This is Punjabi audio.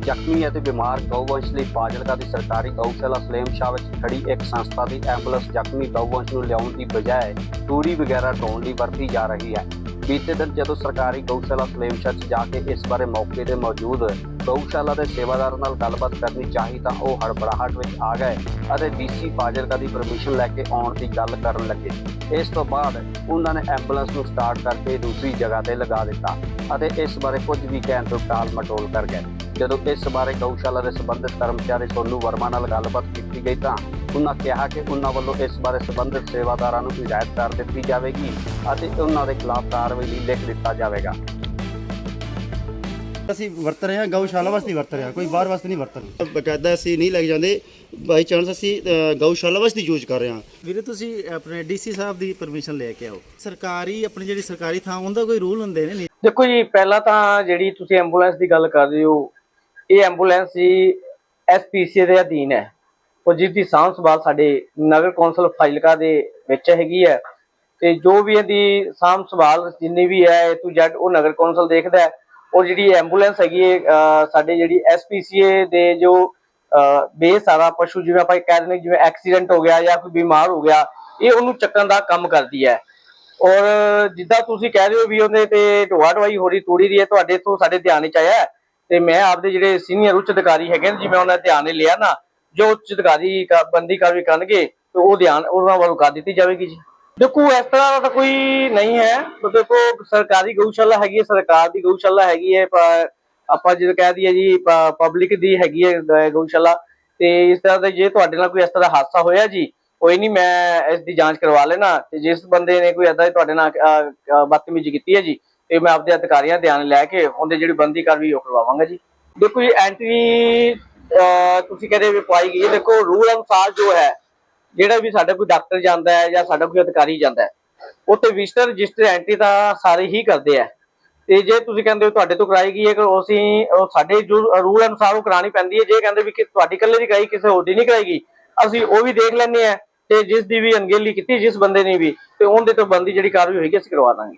ਜ਼ਖਮੀ ਅਤੇ ਬਿਮਾਰ ਗਊਵੰਸ਼ ਲਈ ਫਾਜ਼ਿਲਕਾ ਦੀ ਸਰਕਾਰੀ ਗਊਸ਼ਾਲਾ ਸਲੇਮ ਸ਼ਾਹ ਵਿੱਚ ਖੜੀ ਇੱਕ ਸੰਸਥਾ ਦੀ ਐਂਬੂਲੈਂਸ ਜ਼ਖਮੀ ਗਊਵੰਸ਼ ਨੂੰ ਲਿਆਉਣ ਦੀ ਬਜਾਏ ਟੂਰੀ ਵਗੈਰਾ ਢੋਣ ਲਈ ਵਰਤੀ ਜਾ ਰਹੀ ਹੈ। ਬੀਤੇ ਦਿਨ ਜਦੋਂ ਸਰਕਾਰੀ ਗਊਸ਼ਾਲਾ ਸਲੇਮ ਸ਼ਾਹ 'ਚ ਜਾ ਕੇ ਇਸ ਬਾਰੇ ਮੌਕੇ ਤੇ ਮੌਜੂਦ ਗਊਸ਼ਾਲਾ ਦੇ ਸੇਵਾਦਾਰ ਨਾਲ ਗੱਲਬਾਤ ਕਰਨੀ ਚਾਹੀ ਤਾਂ ਉਹ ਹੜਬੜਾਹਟ ਵਿੱਚ ਆ ਗਏ ਅਤੇ ਡੀਸੀ ਫਾਜ਼ਿਲਕਾ ਦੀ ਪਰਮਿਸ਼ਨ ਲੈ ਕੇ ਆਉਣ ਦੀ ਗੱਲ ਕਰਨ ਲੱਗੇ। ਇਸ ਤੋਂ ਬਾਅਦ ਉਹਨਾਂ ਨੇ ਐਂਬੂਲੈਂਸ ਨੂੰ ਸਟਾਰਟ ਕਰਕੇ ਦੂਸਰੀ ਜਗ੍ਹਾ ਤੇ ਲਗਾ ਦਿੱਤਾ ਅਤੇ ਇਸ ਬਾਰੇ ਕੁਝ ਵੀ ਕਹਿਣ ਤੋਂ ਟਾਲ ਮਟੋਲ ਕਰ ਗਏ। ਜਦੋਂ ਇਸ ਬਾਰੇ ਗਊਸ਼ਾਲਾ ਦੇ ਸੰਬੰਧਿਤ ਕਰਮਚਾਰੀ ਸੋਨੂ ਵਰਮਾ ਨਾਲ ਗੱਲਬਾਤ ਕੀਤੀ ਗਈ ਤਾਂ ਉਹਨਾਂ ਕਿਹਾ ਕਿ ਉਹਨਾਂ ਵੱਲੋਂ ਇਸ ਬਾਰੇ ਸੰਬੰਧਿਤ ਸੇਵਾਦਾਰਾਂ ਨੂੰ ਹਦਾਇਤ ਕਰ ਦਿੱਤੀ ਜਾਵੇਗੀ ਅਤੇ ਉਹਨਾਂ ਦੇ ਖਿਲਾਫ ਕਾਰਵਾਈ ਲਈ ਲਿਖ ਦਿੱਤਾ ਜਾਵੇਗਾ। ਅਸੀਂ ਵਰਤ ਰਹੇ ਹਾਂ ਗਊਸ਼ਾਲਾ ਵਾਸਤੇ ਵਰਤ ਰਹੇ ਹਾਂ ਕੋਈ ਬਾਹਰ ਵਾਸਤੇ ਨਹੀਂ ਵਰਤ ਰਹੇ। ਬਕਾਇਦਾ ਅਸੀਂ ਨਹੀਂ ਲੈ ਜਾਂਦੇ। ਬਾਈ ਚਾਂਸ ਅਸੀਂ ਗਊਸ਼ਾਲਾ ਵਾਸਤੇ ਯੂਜ਼ ਕਰ ਰਹੇ ਹਾਂ। ਵੀਰੇ ਤੁਸੀਂ ਆਪਣੇ ਡੀਸੀ ਸਾਹਿਬ ਦੀ ਪਰਮਿਸ਼ਨ ਲੈ ਕੇ ਆਓ। ਸਰਕਾਰੀ ਆਪਣੀ ਜਿਹੜੀ ਸਰਕਾਰੀ ਥਾਂ ਉਹਦਾ ਕੋਈ ਰੂਲ ਹੁੰਦੇ ਨੇ? ਦੇਖੋ ਜੀ ਪਹਿਲਾਂ ਤਾਂ ਜਿਹੜੀ ਤੁਸੀਂ ਐਂਬੂਲੈਂਸ ਦੀ ਗੱਲ ਕਰ ਰਹੇ ਹੋ ਇਹ ਐਂਬੂਲੈਂਸ ਜੀ ਐਸਪੀਸੀਏ ਦੇ ਅਧੀਨ ਹੈ। ਉਹ ਜਿਸ ਦੀ ਸਾਂਭ ਸੰਭਾਲ ਸਾਡੇ ਨਗਰ ਕੌਂਸਲ ਫਾਜ਼ਿਲਕਾ ਦੇ ਵਿੱਚ ਹੈਗੀ ਹੈ। ਤੇ ਜੋ ਵੀ ਇਹਦੀ ਸਾਂਭ ਸੰਭਾਲ ਜਿੰਨੀ ਵੀ ਹੈ ਏ ਟੂ Z, ਉਹ ਨਗਰ ਕੌਂਸਲ ਦੇਖਦਾ ਹੈ। ਔਰ ਜਿਹੜੀ ਐਂਬੂਲੈਂਸ ਹੈਗੀ ਹੈ ਸਾਡੇ ਜਿਹੜੀ ਐਸਪੀਸੀਏ ਦੇ ਜੋ ਬੇਸ ਸਾਰਾ ਪਸ਼ੂ ਜਿਵੇਂ ਆਪਾਂ ਕਹਿ ਦਿੰਦੇ ਜਿਵੇਂ ਐਕਸੀਡੈਂਟ ਹੋ ਗਿਆ ਜਾਂ ਕੋਈ ਬਿਮਾਰ ਹੋ ਗਿਆ, ਇਹ ਉਹਨੂੰ ਚੱਕਣ ਦਾ ਕੰਮ ਕਰਦੀ ਹੈ। ਔਰ ਜਿੱਦਾਂ ਤੁਸੀਂ ਕਹਿ ਰਹੇ ਹੋ ਵੀ ਉਹਦੇ ਤੇ ਢੋਆ ਢਵਾਈ ਹੋ ਰਹੀ ਤੂੜੀ ਦੀ ਹੈ, ਤੁਹਾਡੇ ਤੋਂ ਸਾਡੇ ਧਿਆਨ ਵਿੱਚ ਆਇਆ ਤੇ ਮੈਂ ਆਪਦੇ ਜਿਹੜੇ ਸੀਨੀਅਰ ਉੱਚ ਅਧਿਕਾਰੀ ਹੈਗੇ ਨੇ ਜਿਵੇਂ ਉਹਨਾਂ ਦੇ ਧਿਆਨ ਨੇ ਲਿਆ ਨਾ ਜੋ ਉੱਚ ਅਧਿਕਾਰੀ ਬੰਦੀ ਕਾਰਵਾਈ ਕਰਨਗੇ ਤੇ ਉਹ ਧਿਆਨ ਉਹਨਾਂ ਵੱਲੋਂ ਕਰ ਦਿੱਤੀ ਜਾਵੇਗੀ ਜੀ। ਦੇਖੋ ਇਸ ਤਰ੍ਹਾਂ ਦਾ ਤਾਂ ਕੋਈ ਨਹੀਂ ਹੈ। ਪਰ ਦੇਖੋ ਸਰਕਾਰੀ ਗਊਸ਼ਾਲਾ ਹੈਗੀ ਹੈ ਸਰਕਾਰ ਦੀ ਗਊਸ਼ਾਲਾ ਹੈਗੀ ਹੈ ਆਪਾਂ ਜਦੋਂ ਕਹਿ ਦਈਏ ਜੀ ਪਬਲਿਕ ਦੀ ਹੈਗੀ ਹੈ ਗਊਸ਼ਾਲਾ। ਤੇ ਇਸ ਤਰ੍ਹਾਂ ਦਾ ਜੇ ਤੁਹਾਡੇ ਨਾਲ ਕੋਈ ਇਸ ਤਰ੍ਹਾਂ ਹਾਦਸਾ ਹੋਇਆ ਜੀ ਕੋਈ ਨਹੀਂ ਮੈਂ ਇਸ ਦੀ ਜਾਂਚ ਕਰਵਾ ਲੈਣਾ। ਤੇ ਜਿਸ ਬੰਦੇ ਨੇ ਕੋਈ ਏਦਾਂ ਦੀ ਤੁਹਾਡੇ ਨਾਲ ਅਹ, ਬਦਤਮੀਜ਼ੀ ਕੀਤੀ ਹੈ ਜੀ ਤੇ ਮੈਂ ਆਪਦੇ ਅਧਿਕਾਰੀਆਂ ਦੇ ਧਿਆਨ ਲੈ ਕੇ ਉਹਦੇ ਜਿਹੜੀ ਬੰਦੀ ਕਾਰਵਾਈ ਉਹ ਕਰਵਾਵਾਂਗਾ ਜੀ। ਦੇਖੋ ਜੀ, ਐਂਟਰੀ ਤੁਸੀਂ ਕਹਿੰਦੇ ਵੀ ਪਾਈ ਗਈ ਦੇਖੋ ਰੂਲ ਅਨੁਸਾਰ ਜੋ ਹੈ, ਜਿਹੜਾ ਵੀ ਸਾਡਾ ਕੋਈ ਡਾਕਟਰ ਜਾਂਦਾ ਹੈ ਜਾਂ ਸਾਡਾ ਕੋਈ ਅਧਿਕਾਰੀ ਜਾਂਦਾ ਹੈ ਉੱਥੇ ਵਿਜ਼ਟਰ ਰਜਿਸਟਰ ਐਂਟਰੀ ਤਾਂ ਸਾਰੇ ਹੀ ਕਰਦੇ ਆ ਤੇ ਜੇ ਤੁਸੀਂ ਕਹਿੰਦੇ ਹੋ ਤੁਹਾਡੇ ਤੋਂ ਕਰਾਈ ਗਈ ਹੈ ਕਿ ਅਸੀਂ, ਉਹ ਸਾਡੇ ਜੋ ਰੂਲ ਅਨੁਸਾਰ ਉਹ ਕਰਾਣੀ ਪੈਂਦੀ ਹੈ। ਜੇ ਕਹਿੰਦੇ ਵੀ ਕਿ ਤੁਹਾਡੀ ਇਕੱਲੇ ਦੀ ਕਰਾਈ, ਕਿਸੇ ਹੋਰ ਦੀ ਨਹੀਂ ਕਰਾਏਗੀ ਅਸੀਂ ਉਹ ਵੀ ਦੇਖ ਲੈਂਦੇ ਆ ਤੇ ਜਿਸ ਦੀ ਵੀ ਅਣਗਹਿਲੀ ਕੀਤੀ, ਜਿਸ ਬੰਦੇ ਨੇ ਵੀ, ਤੇ ਉਹਦੇ ਤੋਂ ਬੰਦੀ ਜਿਹੜੀ ਕਾਰਵਾਈ ਹੋਏਗੀ, ਅਸੀਂ ਕਰਵਾ ਦਾਂਗੇ।